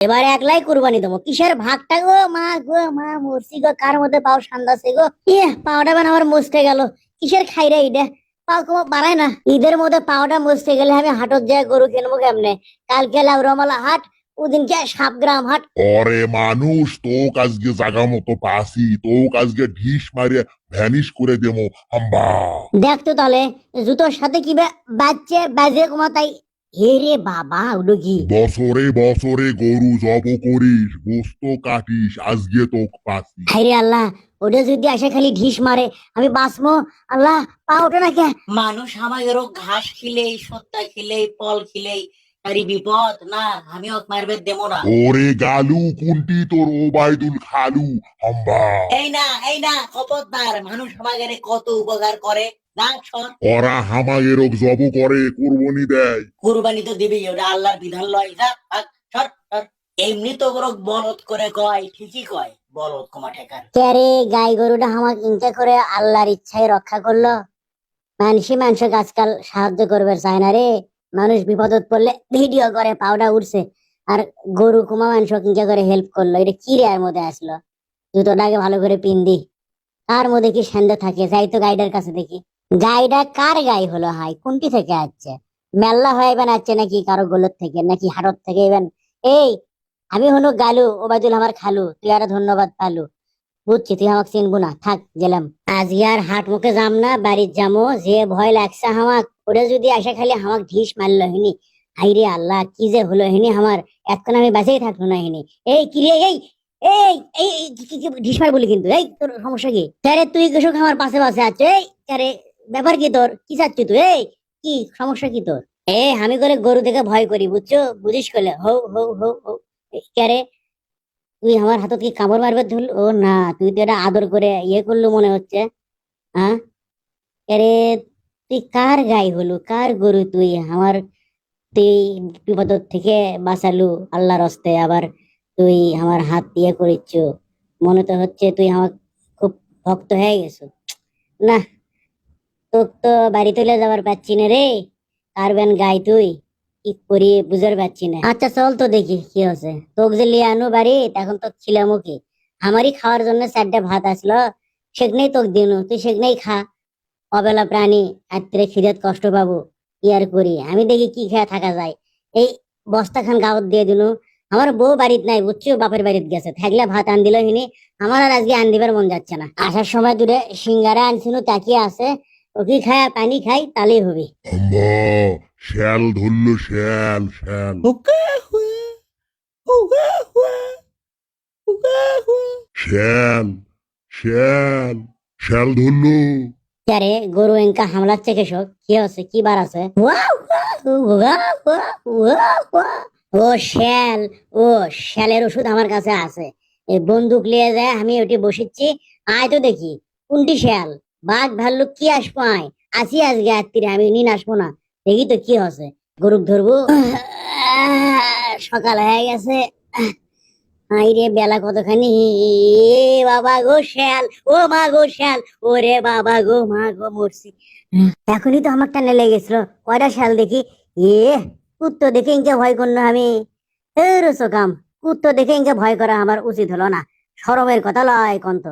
এবার একলাই কুরবানি দেবো। কিসের ভাগটা গো? মা গো মা মরছি গো কার মধ্যে পাও সান্দাছে গো? ইয়ে পাওটা মানে আমার মুছতে গেল। কিসের খাই রে এটা পাও কমা বাড়ায় না। ঈদের মধ্যে পাওটা মুছতে গেলে আমি হাটত যায় গরু কিনবো কেমনে? কালকে লাউরমালা হাট ওদিনকে সাপগ্রাম হাট। অরে মানুষ তোক আজকে জাগা মতো পাসি তোক আজকে ঢিস মারিয়ে ভ্যানিশ করে দেবো হাম্বা। দেখতো তাহলে জুতোর সাথে কি বা- বাজছে বাজে কমা তাই হে রে বাবা কি বছরে বছরে গরু জব করিস গোস্ত কাটিস আজকে তোক পাসি হাইরে আল্লাহ ওটা যদি আসে খালি ঢিস মারে আমি বাঁচবো? আল্লাহ পা ওঠে না কে? মানুষ আমাদেরও ঘাস খিলেই সত্তা খিলেই ফল খিলেই তারই বিপদ? না আমি ওকে মারবে দেবো না। ওরে গালু কুন্টি তোর ওবায়দুল খালু হাম্বা। এই না এই না খবরদার মানুষ আমাদের কত উপকার করে। ওরা জব করে কুরবনি দেয়। কুরবানি তো দিবি ওটা আল্লাহর বিধান লয়। যা সর সর এমনি তো ওরক বলদ করে কয় ঠিকই কয় বলদ কমা ঠেকার। কে রে গাই গরুটা আমাকে ইনকে করে আল্লাহর ইচ্ছায় রক্ষা করল? মানুষই মানুষকে আজকাল সাহায্য করবে চায় না রে। মানুষ বিপদত পড়লে ভিডিও করে পাউডা উঠছে আর গরু কুমা মানুষ কিনকে করে হেল্প করল। এটা কি রে এর মধ্যে আসলো? জুতোটাকে ভালো করে পিন দি। তার মধ্যে কি সেন্দে থাকে? যাই তো গাইডের কাছে দেখি। গাইডা কার গাই হলো হাই কোনটি থেকে আসছে? মেল্লা হয়ে এবার আসছে নাকি কারও গোলত থেকে, নাকি হাটত থেকে? এবার, এই, আমি হলো গালু, ওবায়দুল আমার খালু, তুই আরও ধন্যবাদ পালু। বুঝছি, তুই আমাকে চিনবো না। থাক, গেলাম। আজ আর হাট মুখে যাম না, বাড়ির যামো, যে ভয় লাগছে যদি আসে খালি ঢিস মারলো হিনি। হাইরে আল্লাহ, কি যে হলো হিনি আমার এতক্ষণ আমি বাঁচেই না হিনি। এই এই এই এই ঢিস মার বলি কিন্তু? এই, তোর সমস্যা কি? তারে তুই কৃষক আমার পাশে পাশে আছে, এই তারে ব্যাপার কি তোর? কি চাচ্ছি তুই? এই, কি, সমস্যা কি তোর? এ, আমি করে গরু দেখে ভয় করি, বুঝছ? বুঝিস করলে হৌ হৌ হৌ হৌ কে তুই আমার হাতত কি কামড় মারবে ধরল ও না, তুই তো এটা আদর করে ইয়ে করল মনে হচ্ছে হ্যাঁ? আরে তুই কার গাই হলু? কার গরু তুই? আমার তুই বিপদ থেকে বাঁচালু, আল্লাহর হস্তে। আবার তুই আমার হাত ইয়ে করিচ্ছ। মনে তো হচ্ছে তুই আমার খুব ভক্ত হয়ে গেছো। না তোর তো বাড়ি তুলে যাবার পাচ্ছি না রে। কার বেন গাই তুই? কি করি বুঝতে পারছি না। আচ্ছা চল তো দেখি কি হচ্ছে। তোকে যে লিয়ে আনু বাড়ি তখন তো ছিলামও কি আমারই খাওয়ার জন্য চারটে ভাত আসলো। সেখানেই তোকে দিনু, তুই সেখানেই খা। অবেলা প্রাণী, রাত্রে খিদেত কষ্ট পাবো আর করি? আমি দেখি কি খেয়ে থাকা যায়। এই বস্তা খান গাওত দিয়ে দিনু। আমার বউ বাড়িত নাই বুঝছ বাপের বাড়িত গেছে। থাকলে ভাত আন দিল হিনি আমার আর আজকে আন দিবার মন যাচ্ছে না। আসার সময় দূরে সিঙ্গারা আনছিনু, তাকিয়ে আছে। ওকে খায় পানি খাই, তাহলেই হবে। শ্যাল ধরলো শ্যাল শ্যাল। শ্যাল শ্যাল শ্যাল ধরলো। আরে গরু এঙ্কা হামলাচ্ছে কি আছে কি বার আছে? ও শ্যাল ও শ্যালের ওষুধ আমার কাছে আছে। এই বন্দুক লিয়ে যায় আমি ওটি বসিচ্ছি। আয় তো দেখি কোনটি শ্যাল? বাঘ ভাল্লুক কি আসব আয়? আসি আজকে রাত্রিরে আমি নিন আসব না। দেখি তো কি হচ্ছে গরুক ধরবো? সকাল হয়ে গেছে। আই রে বেলা কতখানি? বাবা গো ও মা গো ওরে বাবা গো, মা গো মরছি। এখনই তো আমার টানে লেগেছিল কয়টা শ্যাল দেখি? এ, কুত্তো দেখে ইনকে ভয় করল আমি। এ কুত্তো দেখে ইনকে ভয় করা আমার উচিত হলো না। সরমের কথা লয় কন্ত।